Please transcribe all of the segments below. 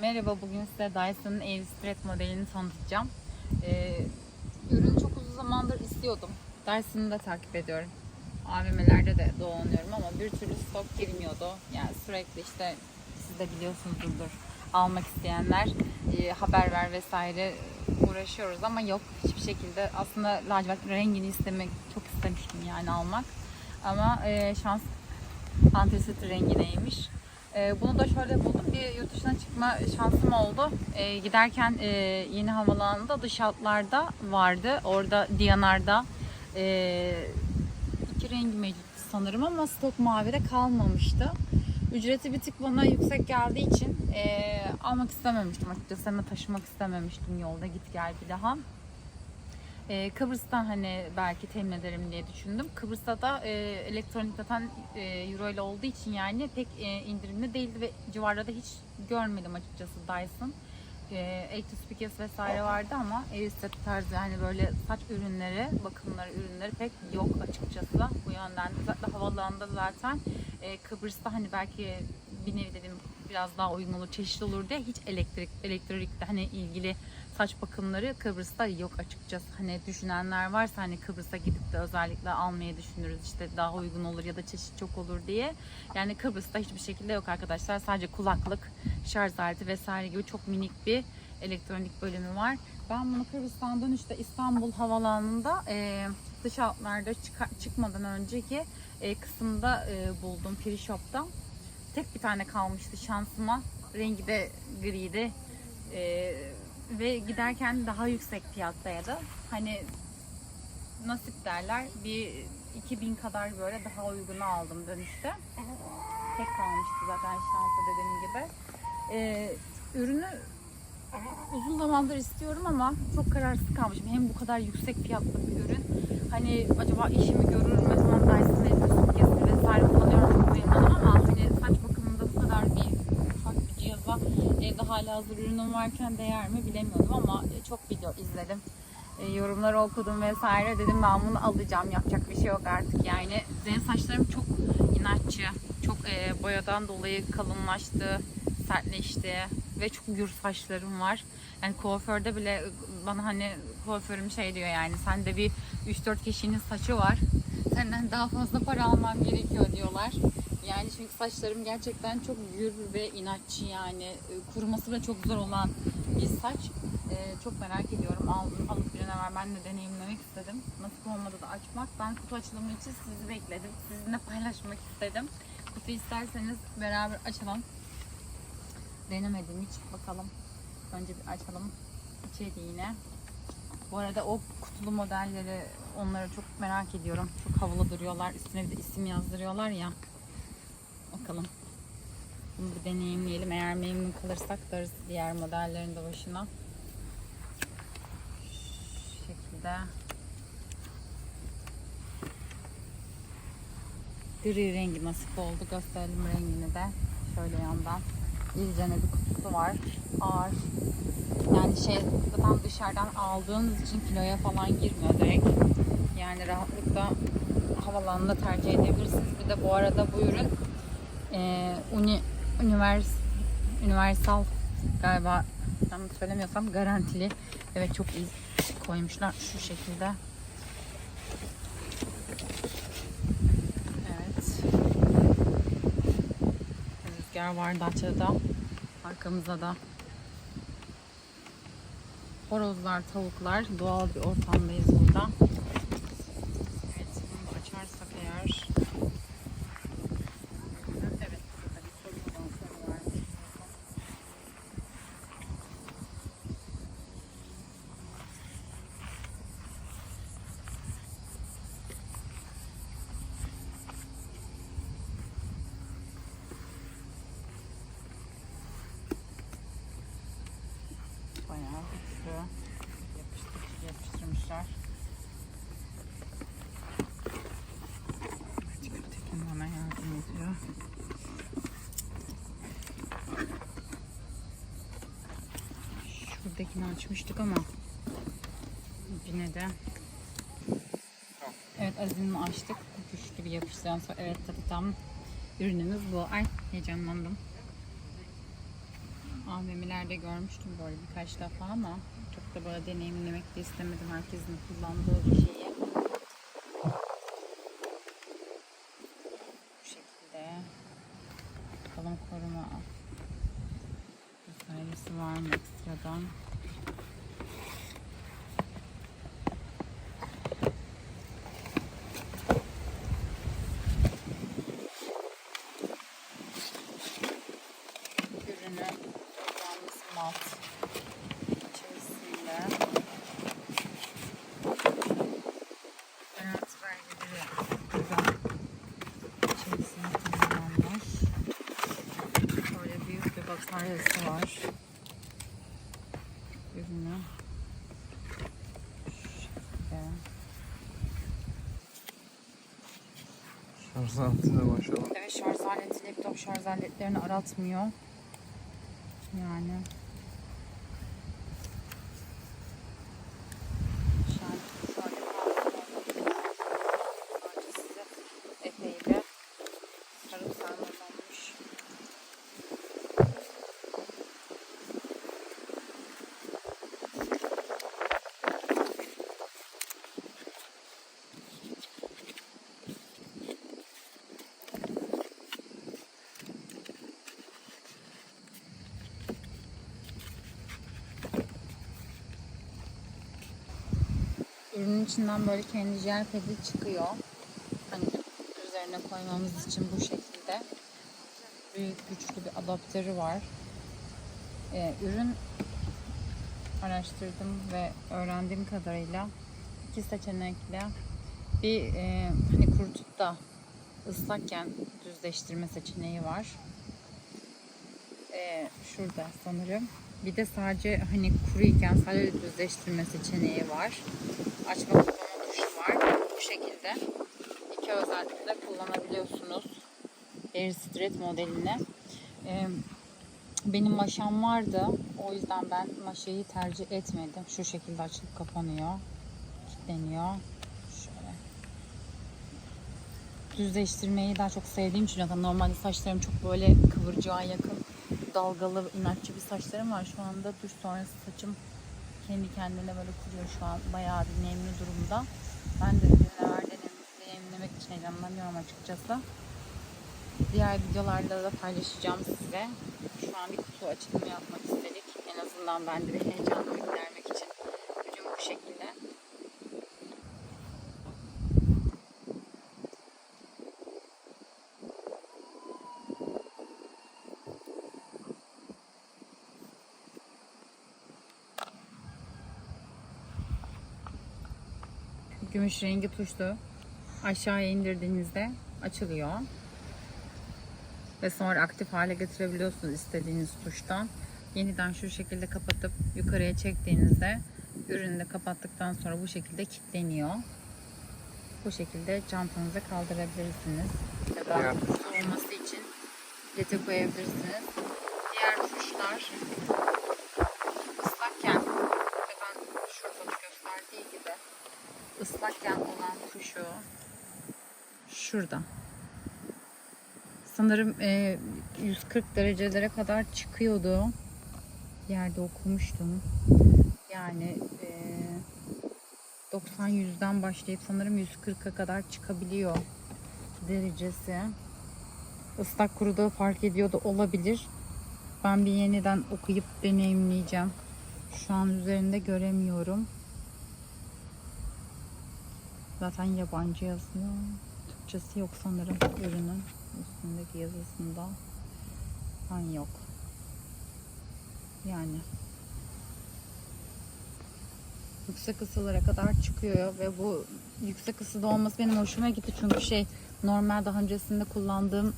Merhaba, bugün size Dyson'ın Airstreet modelini tanıtacağım. Ee, ürünü çok uzun zamandır istiyordum. Dyson'ı da takip ediyorum. AVM'lerde de dolanıyorum ama bir türlü stok girmiyordu. Yani sürekli işte de biliyorsunuzdur almak isteyenler e, haber ver vesaire uğraşıyoruz ama yok hiçbir şekilde aslında lacivert rengini istemek çok istemiştim yani almak ama e, şans antrasit rengineymiş. Ee, bunu da şöyle buldum. Bir yurt dışına çıkma şansım oldu. Ee, giderken e, yeni havalanında dış hatlarda vardı. Orada Diyanar'da e, iki rengi mevcut sanırım ama stok mavide kalmamıştı. Ücreti bir tık bana yüksek geldiği için e, almak istememiştim açıkçası. Hemen taşımak istememiştim yolda git gel bir daha. Ee, Kıbrıs'tan hani belki temin ederim diye düşündüm. Kıbrıs'ta da e, elektronik zaten e, euro ile olduğu için yani pek e, indirimli değildi ve civarlarda hiç görmedim açıkçası Dyson. E, Active Speakers vesaire vardı ama Airset tarzı yani böyle saç ürünleri, bakımları ürünleri pek yok açıkçası bu yönden. Zaten havalarında zaten e, Kıbrıs'ta hani belki bir nevi dedim biraz daha uygun olur, çeşitli olur diye hiç elektrik elektrikte hani ilgili saç bakımları Kıbrıs'ta yok açıkçası. Hani düşünenler varsa hani Kıbrıs'a gidip de özellikle almayı düşünürüz işte daha uygun olur ya da çeşit çok olur diye. Yani Kıbrıs'ta hiçbir şekilde yok arkadaşlar. Sadece kulaklık, şarj aleti vesaire gibi çok minik bir elektronik bölümü var. Ben bunu Kıbrıs'tan dönüşte İstanbul Havalanı'nda e, dış hatlarda çıkmadan önceki e, kısımda e, buldum Free Shop'ta. Tek bir tane kalmıştı şansıma. Rengi de griydi. E, ve giderken daha yüksek fiyattaydı. Hani nasip derler bir 2000 kadar böyle daha uygunu aldım dönüşte. Tek kalmıştı zaten şansı dediğim gibi. Ee, ürünü uzun zamandır istiyorum ama çok kararsız kalmışım. Hem bu kadar yüksek fiyatlı bir ürün. Hani acaba işimi görür mü? Tamam Dyson ediyorsun kesin vesaire kullanıyorum çok memnunum ama hani saç bakımında bu kadar bir ufak bir cihaza hala hazır ürünüm varken değer mi bilemiyorum ama e, çok video izledim. E, yorumları okudum vesaire. Dedim ben bunu alacağım. Yapacak bir şey yok artık. Yani benim saçlarım çok inatçı çok e, boyadan dolayı kalınlaştı sertleşti ve çok gür saçlarım var. Yani kuaförde bile bana hani kuaförüm şey diyor yani sende bir 3-4 kişinin saçı var. Senden daha fazla para almam gerekiyor diyorlar yani çünkü saçlarım gerçekten çok gür ve inatçı yani E, kuruması da çok zor olan bir saç. E, çok merak ediyorum. Aldım, alıp birine ver. Ben de deneyimlemek istedim. Nasıl olmadı da açmak. Ben kutu açılımı için sizi bekledim. Sizinle paylaşmak istedim. Kutu isterseniz beraber açalım. Denemedim hiç. Bakalım. Önce bir açalım içeriğine. Bu arada o kutulu modelleri onları çok merak ediyorum. Çok havalı duruyorlar. Üstüne bir de isim yazdırıyorlar ya. Bakalım. Bunu bir deneyimleyelim. Eğer memnun kalırsak darız diğer modellerin de başına. Şu şekilde. Gri rengi nasip oldu. Gösterelim rengini de. Şöyle yandan. İyice bir kutusu var. Ağır. Yani şey zaten dışarıdan aldığınız için kiloya falan girmiyor direkt. Yani rahatlıkla havalanında tercih edebilirsiniz. Bir de bu arada bu ürün e, uni, univers, universal galiba yanlış söylemiyorsam garantili. Evet çok iyi koymuşlar şu şekilde. Evet. Rüzgar var Datça'da. Arkamızda da horozlar, tavuklar. Doğal bir ortamdayız burada. arkadaşlar. Şuradakini açmıştık ama yine de Evet azimini açtık. Güç gibi yapıştıran sonra evet tabii tam ürünümüz bu. Ay heyecanlandım. AVM'lerde görmüştüm böyle birkaç defa ama çok da böyle deneyimlemek de istemedim herkesin kullandığı bir şeyi. Bu şekilde bakalım koruma vesairesi var mı ekstradan? ürünü mat içerisinde garanti belgeleri burada içerisinde kullanılmış. Böyle büyük bir bataryası var. Ürünü. Şarj aletine başlayalım. Evet şarj aleti, laptop şarj aletlerini aratmıyor. Yani. Ürünün içinden böyle kendi jel pedi çıkıyor. Hani üzerine koymamız için bu şekilde büyük güçlü bir adaptörü var. Ee, ürün araştırdım ve öğrendiğim kadarıyla iki seçenekle bir e, hani kurutup da ıslakken düzleştirme seçeneği var. Ee, şurada sanırım. Bir de sadece hani kuruyken sadece düzleştirme seçeneği var. Açma kapama tuşu var. Bu şekilde iki özellikle kullanabiliyorsunuz. Air Street modelini. Ee, benim maşam vardı. O yüzden ben maşayı tercih etmedim. Şu şekilde açılıp kapanıyor. Kilitleniyor. Şöyle. Düzleştirmeyi daha çok sevdiğim için zaten normalde saçlarım çok böyle kıvırcığa yakın dalgalı inatçı bir saçlarım var. Şu anda duş sonrası saçım kendi kendine böyle kuruyor şu an. Bayağı bir nemli durumda. Ben de ürünler deneyimlemek için heyecanlanıyorum açıkçası. Diğer videolarda da paylaşacağım size. Şu an bir kutu açılımı yapmak istedik. En azından ben de bir heyecanla gidermek için. Ürün bu şekilde. Gümüş rengi tuşlu. Aşağıya indirdiğinizde açılıyor. Ve sonra aktif hale getirebiliyorsunuz istediğiniz tuştan. Yeniden şu şekilde kapatıp yukarıya çektiğinizde ürünü de kapattıktan sonra bu şekilde kilitleniyor. Bu şekilde çantanıza kaldırabilirsiniz. Ya da olması için lete koyabilirsiniz. Diğer tuşlar ıslakken ve ben şurada da gösterdiği gibi ıslakken olan tuşu şurada. Sanırım e, 140 derecelere kadar çıkıyordu. Yerde okumuştum. Yani e, 90-100'den başlayıp sanırım 140'a kadar çıkabiliyor derecesi. Islak kuruda fark ediyor da olabilir. Ben bir yeniden okuyup deneyimleyeceğim. Şu an üzerinde göremiyorum. Zaten yabancı yazıyor. Türkçesi yok sanırım ürünün üstündeki yazısında. Han yok. Yani yüksek ısılara kadar çıkıyor ve bu yüksek ısıda olması benim hoşuma gitti çünkü şey normal daha öncesinde kullandığım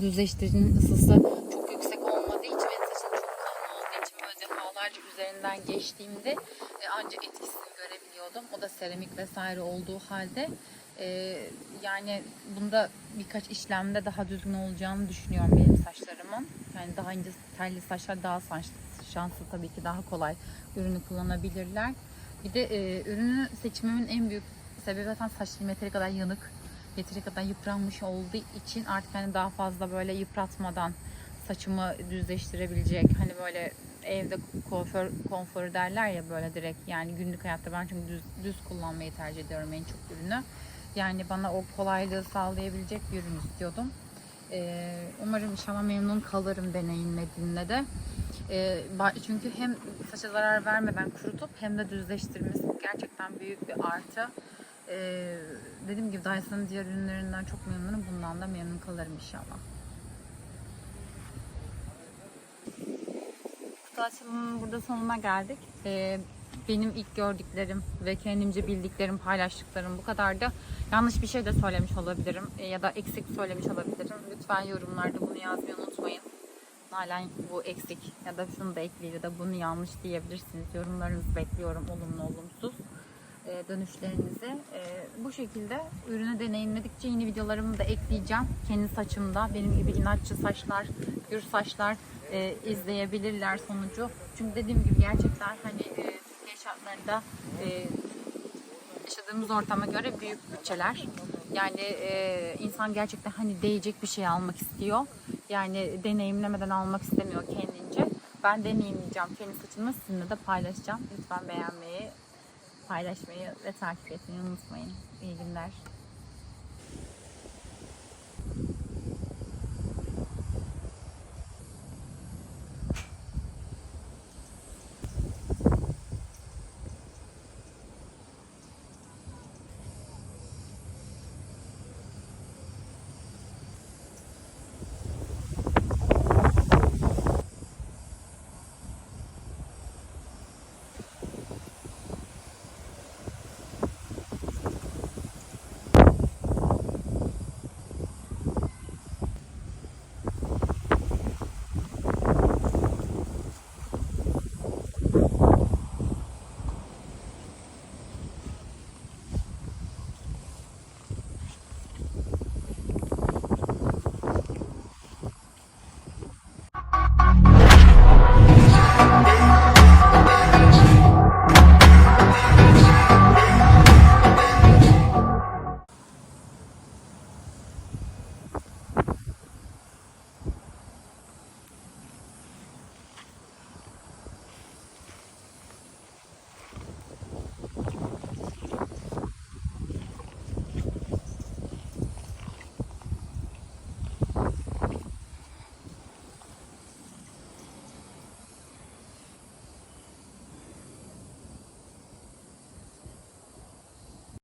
düzleştiricinin ısısı çok yüksek olmadığı için ve saçım çok kalın olduğu için böyle defalarca üzerinden geçtiğimde e, ancak görebiliyordum. O da seramik vesaire olduğu halde Ee, yani bunda birkaç işlemde daha düzgün olacağını düşünüyorum benim saçlarımın. Yani daha ince telli saçlar daha şanslı tabii ki daha kolay ürünü kullanabilirler. Bir de e, ürünü seçmemin en büyük sebebi zaten saçlarım yeteri kadar yanık, yeteri kadar yıpranmış olduğu için artık hani daha fazla böyle yıpratmadan saçımı düzleştirebilecek hani böyle evde kuaför konforu derler ya böyle direkt yani günlük hayatta ben çünkü düz, düz kullanmayı tercih ediyorum en çok ürünü. Yani bana o kolaylığı sağlayabilecek bir ürün istiyordum. Ee, umarım inşallah memnun kalırım deneyimlediğimde de. Ee, çünkü hem saça zarar vermeden kurutup hem de düzleştirmesi gerçekten büyük bir artı. Ee, dediğim gibi Dyson'ın diğer ürünlerinden çok memnunum. Bundan da memnun kalırım inşallah. Kutu açılımının burada sonuna geldik. Ee, benim ilk gördüklerim ve kendimce bildiklerim, paylaştıklarım bu kadardı. Yanlış bir şey de söylemiş olabilirim e, ya da eksik söylemiş olabilirim. Lütfen yorumlarda bunu yazmayı unutmayın. Nalan bu eksik ya da şunu da ekleyin ya da bunu yanlış diyebilirsiniz. Yorumlarınızı bekliyorum olumlu olumsuz e, dönüşlerinizi. E, bu şekilde ürünü deneyimledikçe yeni videolarımı da ekleyeceğim. Kendi saçımda benim gibi inatçı saçlar, gür saçlar e, izleyebilirler sonucu. Çünkü dediğim gibi gerçekten hani e, Türkiye şartlarında e, yaşadığımız ortama göre büyük bütçeler. Yani e, insan gerçekten hani değecek bir şey almak istiyor. Yani deneyimlemeden almak istemiyor kendince. Ben deneyimleyeceğim. Kendi saçımı sizinle de paylaşacağım. Lütfen beğenmeyi, paylaşmayı ve takip etmeyi unutmayın. İyi günler.